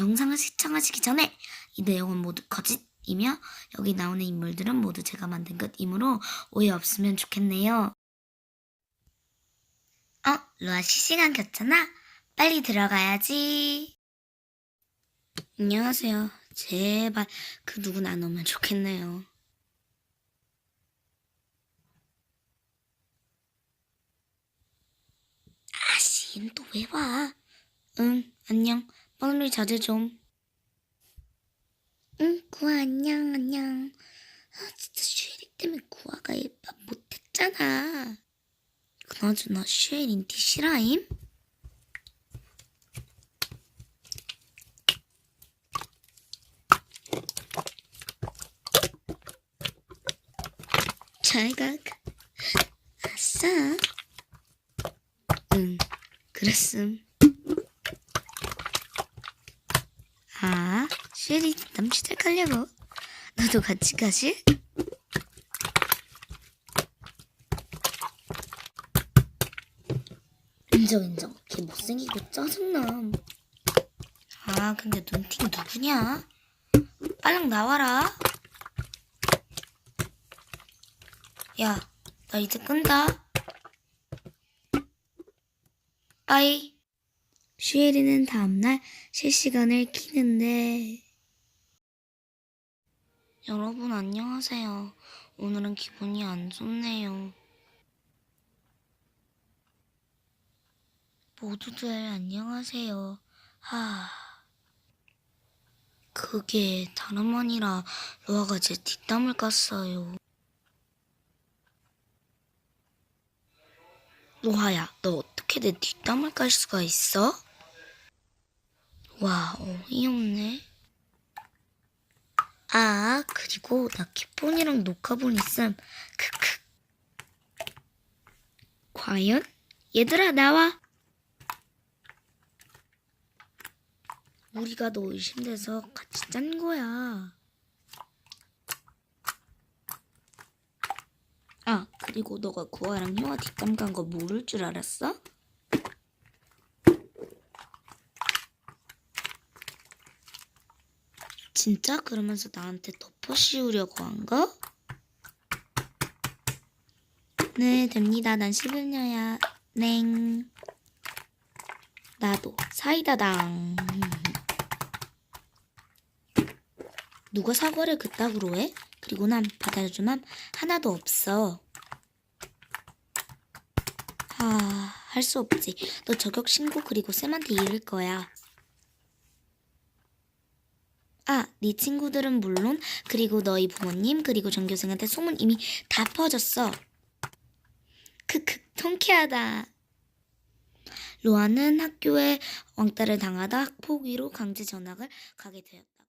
영상을 시청하시기 전에 이 내용은 모두 거짓이며 여기 나오는 인물들은 모두 제가 만든 것이므로 오해 없으면 좋겠네요. 어, 로아 실시간 켰잖아? 빨리 들어가야지. 안녕하세요. 제발 그 누구나 안 오면 좋겠네요. 아씨, 또 왜 와? 응, 안녕. 뻔리 자제 좀. 응, 구아 안녕, 안녕. 아, 진짜 슈에리 때문에 구아가 예밥 못했잖아. 그나저나 슈에린 디시라임? 잘가. 아싸. 응, 그랬음. 아, 쉐리 남친을 가려고. 너도 같이 가실? 인정 인정. 걔 못생기고 짜증남. 아, 근데 눈팅 누구냐? 빨랑 나와라. 야, 나 이제 끈다. 빠이. 슈에리는 다음날 실시간을 키는데 여러분 안녕하세요. 오늘은 기분이 안 좋네요. 모두들 안녕하세요. 하... 그게 다름 아니라 로아가 제 뒷담을 깠어요. 로아야, 너 어떻게 내 뒷담을 깔 수가 있어? 와, 어이없네. 아, 그리고 나 기폰이랑 녹화본 있음. 크크. 과연? 얘들아, 나와. 우리가 너 의심돼서 같이 짠 거야. 아, 그리고 너가 구아랑 형아 뒷담 간 거 모를 줄 알았어? 진짜? 그러면서 나한테 덮어 씌우려고 한 거? 네, 됩니다. 난 11년야. 냉. 나도 사이다당. 누가 사과를 그따구로 해? 그리고 난 받아줄 맘 하나도 없어. 아, 할 수 없지. 너 저격 신고 그리고 쌤한테 이를 거야. 아, 네 친구들은 물론 그리고 너희 부모님 그리고 전교생한테 소문 이미 다 퍼졌어. 크크, 통쾌하다. 로아는 학교에 왕따를 당하다 학폭위로 강제 전학을 가게 되었다.